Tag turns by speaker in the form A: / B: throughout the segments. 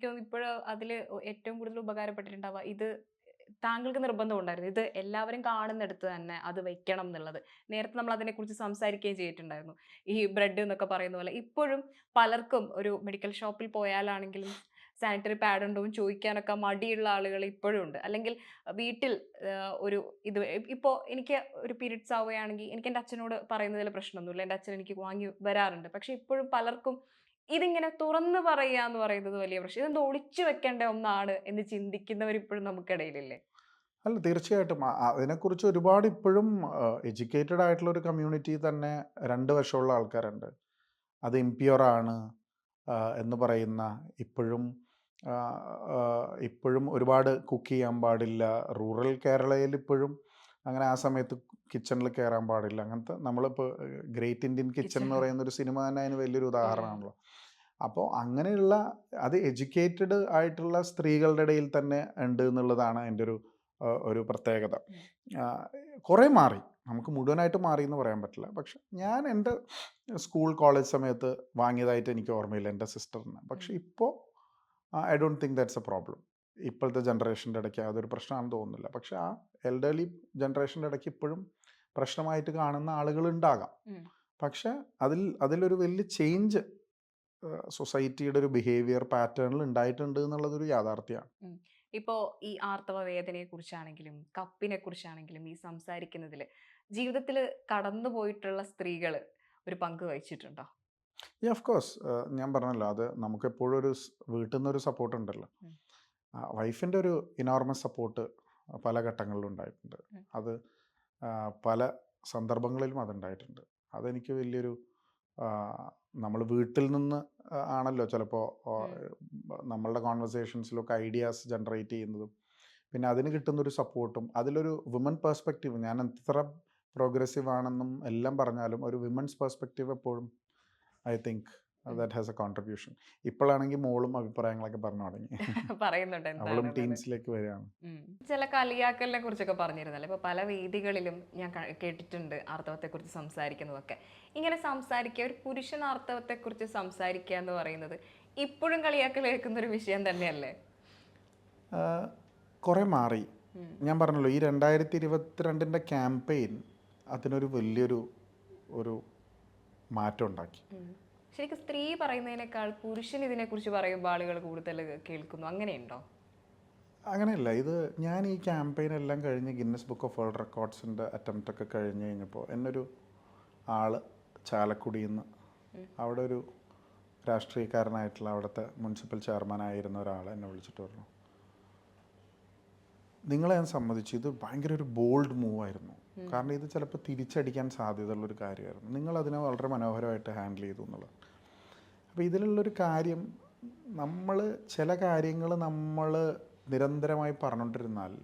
A: എനിക്ക് തോന്നുന്നു ഇപ്പോഴും അതിൽ ഏറ്റവും കൂടുതൽ ഉപകാരപ്പെട്ടിട്ടുണ്ടാവുക ഇത് താങ്കൾക്ക് നിർബന്ധം ഉണ്ടായിരുന്നു. ഇത് എല്ലാവരും കാണുന്നിടത്ത് തന്നെ അത് വെക്കണം എന്നുള്ളത്. നേരത്തെ നമ്മൾ അതിനെക്കുറിച്ച് സംസാരിക്കുകയും ചെയ്തിട്ടുണ്ടായിരുന്നു. ഈ ബ്രെഡ് എന്നൊക്കെ പറയുന്ന പോലെ. ഇപ്പോഴും പലർക്കും ഒരു മെഡിക്കൽ ഷോപ്പിൽ പോയാലാണെങ്കിലും സാനിറ്ററി പാഡ് ഉണ്ടോ എന്ന് ചോദിക്കാനൊക്കെ മടിയുള്ള ആളുകൾ ഇപ്പോഴും ഉണ്ട്. അല്ലെങ്കിൽ വീട്ടിൽ ഒരു ഇത് ഇപ്പോൾ എനിക്ക് ഒരു പീരീഡ്സ് ആവുകയാണെങ്കിൽ എനിക്ക് എന്റെ അച്ഛനോട് പറയുന്നതിൽ പ്രശ്നമൊന്നുമില്ല. എന്റെ അച്ഛൻ എനിക്ക് വാങ്ങി വരാറുണ്ട്. പക്ഷേ ഇപ്പോഴും പലർക്കും ഇതിങ്ങനെ തുറന്ന് പറയുക എന്ന് പറയുന്നത് വലിയ പ്രശ്നം. ഇതെന്തോ ഒളിച്ചു വെക്കേണ്ട ഒന്നാണ് എന്ന് ചിന്തിക്കുന്നവർ ഇപ്പോഴും നമുക്കിടയിലില്ലേ?
B: അല്ല തീർച്ചയായിട്ടും. അതിനെക്കുറിച്ച് ഒരുപാട് ഇപ്പോഴും എഡ്യൂക്കേറ്റഡ് ആയിട്ടുള്ള ഒരു കമ്മ്യൂണിറ്റി തന്നെ രണ്ട് വശമുള്ള ആൾക്കാരുണ്ട്. അത് ഇംപ്യൂർ ആണ് എന്ന് പറയുന്ന ഇപ്പോഴും ഇപ്പോഴും ഒരുപാട് കുക്ക് ചെയ്യാൻ പാടില്ല. റൂറൽ കേരളയിൽ ഇപ്പോഴും അങ്ങനെ ആ സമയത്ത് കിച്ചണിൽ കയറാൻ പാടില്ല. അങ്ങനത്തെ നമ്മളിപ്പോൾ ഗ്രേറ്റ് ഇന്ത്യൻ കിച്ചൺ എന്ന്. പറയുന്ന ഒരു സിനിമ തന്നെ അതിന് വലിയൊരു ഉദാഹരണമാണല്ലോ. അപ്പോൾ അങ്ങനെയുള്ള അത് എഡ്യൂക്കേറ്റഡ് ആയിട്ടുള്ള സ്ത്രീകളുടെ ഇടയിൽ തന്നെ ഉണ്ട് എന്നുള്ളതാണ് എന്റെ ഒരു ഒരു പ്രത്യേകത. കുറേ മാറി. നമുക്ക് മുഴുവനായിട്ട് മാറി എന്ന് പറയാൻ പറ്റില്ല. പക്ഷെ ഞാൻ എന്റെ സ്കൂൾ കോളേജ് സമയത്ത് വാങ്ങിയതായിട്ട് എനിക്ക് ഓർമ്മയില്ല എന്റെ സിസ്റ്ററിന്. പക്ഷെ ഇപ്പോൾ I don't think that's a problem ഇപ്പോഴത്തെ ജനറേഷന്റെ ഇടയ്ക്ക് അതൊരു പ്രശ്നമാണെന്ന് തോന്നുന്നില്ല. പക്ഷെ ആ എൽഡർലി ജനറേഷന്റെ ഇടയ്ക്ക് ഇപ്പോഴും പ്രശ്നമായിട്ട് കാണുന്ന ആളുകൾ
A: ഉണ്ടാകാം.
B: പക്ഷെ അതിൽ അതിലൊരു വലിയ ചേഞ്ച് സൊസൈറ്റിയുടെ ഒരു ബിഹേവിയർ പാറ്റേണിൽ ഉണ്ടായിട്ടുണ്ട് എന്നുള്ളതൊരു യാഥാർത്ഥ്യമാണ്.
A: ഇപ്പോൾ ഈ ആർത്തവ വേദനയെ കുറിച്ചാണെങ്കിലും കപ്പിനെ കുറിച്ചാണെങ്കിലും ഈ സംസാരിക്കുന്നതിൽ ജീവിതത്തിൽ കടന്നു പോയിട്ടുള്ള സ്ത്രീകൾ ഒരു പങ്ക് വഹിച്ചിട്ടുണ്ടോ?
B: ഈ ഓഫ് കോഴ്സ് ഞാൻ പറഞ്ഞല്ലോ അത് നമുക്ക് എപ്പോഴും ഒരു വീട്ടിൽ നിന്നൊരു സപ്പോർട്ട് ഉണ്ടല്ലോ. വൈഫിന്റെ ഒരു ഇനോർമസ് സപ്പോർട്ട് പല ഘട്ടങ്ങളിലും ഉണ്ടായിട്ടുണ്ട്. അത് പല സന്ദർഭങ്ങളിലും അതുണ്ടായിട്ടുണ്ട്. അതെനിക്ക് വലിയൊരു നമ്മൾ വീട്ടിൽ നിന്ന് ആണല്ലോ ചിലപ്പോൾ നമ്മളുടെ കോൺവെർസേഷൻസിലൊക്കെ ഐഡിയാസ് ജനറേറ്റ് ചെയ്യുന്നതും പിന്നെ അതിന് കിട്ടുന്നൊരു സപ്പോർട്ടും അതിലൊരു വിമൻ പേഴ്സ്പെക്റ്റീവ് ഞാൻ എത്ര പ്രോഗ്രസീവ് ആണെന്നും എല്ലാം പറഞ്ഞാലും ഒരു വിമൻസ് പേഴ്സ്പെക്റ്റീവ് എപ്പോഴും I think that has a contribution ഇപ്പോഴാണെങ്കിൽ മോളും അഭിപ്രായങ്ങളൊക്കെ പറഞ്ഞു തുടങ്ങി.
A: പറയുന്നുണ്ട്
B: അവളും. ടീംസിലേക്ക് വരികയാണ്.
A: ചില കളിയാക്കലിനെ കുറിച്ചൊക്കെ പറഞ്ഞിരുന്നല്ലോ? ഇപ്പൊ പല വേദികളിലും ഞാൻ കേട്ടിട്ടുണ്ട് ആർത്തവത്തെ കുറിച്ച് സംസാരിക്കുന്നതൊക്കെ. ഇങ്ങനെ സംസാരിക്കുക ഒരു പുരുഷൻ ആർത്തവത്തെ കുറിച്ച് സംസാരിക്കുക എന്ന് പറയുന്നത് ഇപ്പോഴും കളിയാക്കൽ കേൾക്കുന്ന ഒരു വിഷയം തന്നെയല്ലേ?
B: കുറെ മാറി. ഞാൻ പറഞ്ഞല്ലോ ഈ രണ്ടായിരത്തി ഇരുപത്തിരണ്ടിന്റെ ക്യാമ്പയിൻ അതിനൊരു വലിയൊരു ഒരു മാറ്റം ഉണ്ടാക്കി.
A: ശരിക്കും സ്ത്രീ പറയുന്നതിനേക്കാൾ പുരുഷൻ ഇതിനെക്കുറിച്ച് പറയുമ്പോൾ ആളുകൾ കൂടുതൽ കേൾക്കുന്നു. അങ്ങനെയുണ്ടോ?
B: അങ്ങനെയല്ല. ഇത് ഞാൻ ഈ ക്യാമ്പയിൻ എല്ലാം കഴിഞ്ഞ് ഗിന്നസ് ബുക്ക് ഓഫ് വേൾഡ് റെക്കോർഡ്സിന്റെ അറ്റംപ്റ്റ് ഒക്കെ കഴിഞ്ഞ് കഴിഞ്ഞപ്പോൾ എന്നൊരു ആൾ ചാലക്കുടിയിൽ നിന്ന് അവിടെ ഒരു രാഷ്ട്രീയക്കാരനായിട്ടുള്ള അവിടുത്തെ മുനിസിപ്പൽ ചെയർമാനായിരുന്ന ഒരാൾ എന്നെ വിളിച്ചിട്ട് പറഞ്ഞു. നിങ്ങളെ ഞാൻ സമ്മതിച്ചു. ഇത് ഭയങ്കര ഒരു ബോൾഡ് മൂവ് ആയിരുന്നു. കാരണം ഇത് ചിലപ്പോൾ തിരിച്ചടിക്കാൻ സാധ്യതയുള്ളൊരു കാര്യമായിരുന്നു. നിങ്ങൾ അതിനെ വളരെ മനോഹരമായിട്ട് ഹാൻഡിൽ ചെയ്തു എന്നുള്ളത്. അപ്പോൾ ഇതിലുള്ളൊരു കാര്യം നമ്മൾ ചില കാര്യങ്ങൾ നമ്മൾ നിരന്തരമായി പറഞ്ഞുകൊണ്ടിരുന്നാൽ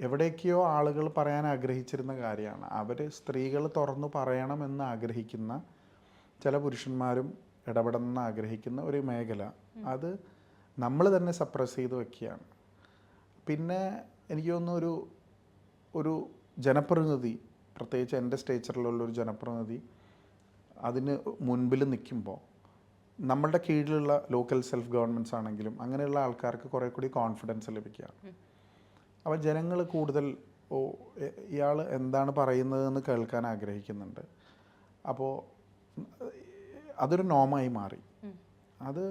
B: എവിടേക്കോ ആളുകൾ പറയാൻ ആഗ്രഹിച്ചിരുന്ന കാര്യമാണ്. അവർ സ്ത്രീകൾ തുറന്നു പറയണമെന്ന് ആഗ്രഹിക്കുന്ന ചില പുരുഷന്മാരും ഇടപെടണമെന്ന് ആഗ്രഹിക്കുന്ന ഒരു മേഖല അത് നമ്മൾ തന്നെ സപ്രസ് ചെയ്ത് വെക്കുകയാണ്. പിന്നെ എനിക്ക് തോന്നുന്നു ഒരു ഒരു ജനപ്രതിനിധി പ്രത്യേകിച്ച് എന്റെ സ്റ്റേച്ചറിലുള്ള ഒരു ജനപ്രതിനിധി അതിന് മുൻപിൽ നിൽക്കുമ്പോൾ നമ്മളുടെ കീഴിലുള്ള ലോക്കൽ സെൽഫ് ഗവൺമെന്റ്സ് ആണെങ്കിലും അങ്ങനെയുള്ള ആൾക്കാർക്ക് കുറേ കൂടി കോൺഫിഡൻസ് ലഭിക്കുക അപ്പോൾ ജനങ്ങൾ കൂടുതൽ ഓ ഇയാൾ എന്താണ് പറയുന്നതെന്ന് കേൾക്കാൻ ആഗ്രഹിക്കുന്നുണ്ട് അപ്പോൾ അതൊരു നോമായി മാറി. അത്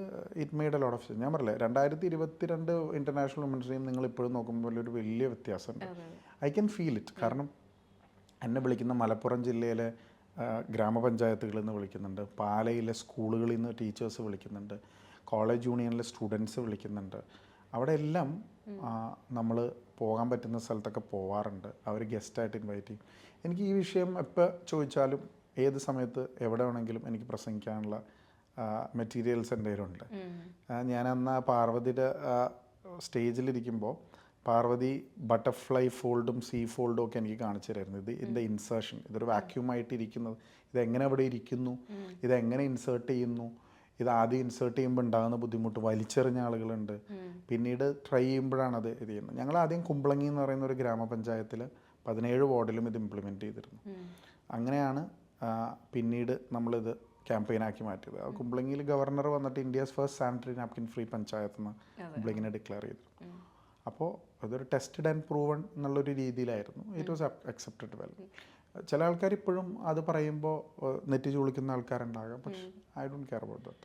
B: it made a lot of ഞാൻ പറയില്ലേ രണ്ടായിരത്തി ഇരുപത്തിരണ്ട് ഇന്റർനാഷണൽ വുമൻസ് ഡേയും നിങ്ങൾ ഇപ്പോഴും നോക്കുമ്പോൾ ഒരു വലിയ വ്യത്യാസമുണ്ട്. ഐ ക്യാൻ ഫീൽ ഇറ്റ് കാരണം എന്നെ വിളിക്കുന്ന മലപ്പുറം ജില്ലയിലെ ഗ്രാമപഞ്ചായത്തുകളിൽ നിന്ന് വിളിക്കുന്നുണ്ട്. പാലയിലെ സ്കൂളുകളിൽ നിന്ന് ടീച്ചേഴ്സ് വിളിക്കുന്നുണ്ട്. കോളേജ് യൂണിയനിലെ സ്റ്റുഡൻസ് വിളിക്കുന്നുണ്ട്. അവിടെ എല്ലാം നമ്മൾ പോകാൻ പറ്റുന്ന സ്ഥലത്തൊക്കെ പോവാറുണ്ട്. അവർ ഗസ്റ്റായിട്ട് ഇൻവൈറ്റ് ചെയ്യും. എനിക്ക് ഈ വിഷയം എപ്പോൾ ചോദിച്ചാലും ഏത് സമയത്ത് എവിടെ വേണമെങ്കിലും എനിക്ക് പ്രസംഗിക്കാനുള്ള മെറ്റീരിയൽസ് എന്റെ കയ്യിലുണ്ട്. ഞാൻ അന്ന് ആ പാർവതിയുടെ സ്റ്റേജിലിരിക്കുമ്പോൾ പാർവതി ബട്ടർഫ്ലൈ ഫോൾഡും സീ ഫോൾഡും ഒക്കെ എനിക്ക് കാണിച്ചു തരായിരുന്നു. ഇത് ഇതിന്റെ ഇൻസേർഷൻ ഇതൊരു വാക്യൂമായിട്ട് ഇരിക്കുന്നത് ഇതെങ്ങനെ അവിടെ ഇരിക്കുന്നു? ഇതെങ്ങനെ ഇൻസേർട്ട് ചെയ്യുന്നു? ഇത് ആദ്യം ഇൻസേർട്ട് ചെയ്യുമ്പോൾ ഉണ്ടാകുന്ന ബുദ്ധിമുട്ട് വലിച്ചെറിഞ്ഞ ആളുകളുണ്ട്. പിന്നീട് ട്രൈ ചെയ്യുമ്പോഴാണ് അത് ഇത് ചെയ്യുന്നത്. ഞങ്ങൾ ആദ്യം കുമ്പളങ്ങി എന്ന് പറയുന്ന ഒരു ഗ്രാമപഞ്ചായത്തിൽ പതിനേഴ് വാർഡിലും ഇത് ഇംപ്ലിമെന്റ് ചെയ്തിരുന്നു. അങ്ങനെയാണ് പിന്നീട് നമ്മളിത് ക്യാമ്പയിനാക്കി മാറ്റിയത്. ആ കുമ്പളങ്ങിയിൽ ഗവർണർ വന്നിട്ട് India's first sanitary napkin free panchayat എന്ന് കുമ്പളങ്ങിനെ ഡിക്ലെയർ ചെയ്തു. അപ്പോൾ അതൊരു ടെസ്റ്റഡ് ആൻഡ് പ്രൂവൺ എന്നുള്ളൊരു രീതിയിലായിരുന്നു. ഇറ്റ് വാസ് അക്സെപ്റ്റഡ് വെൽ ചില ആൾക്കാർ ഇപ്പോഴും അത് പറയുമ്പോൾ നെറ്റി ചുളിക്കുന്ന ആൾക്കാരുണ്ടാകാം. പക്ഷെ I don't care about that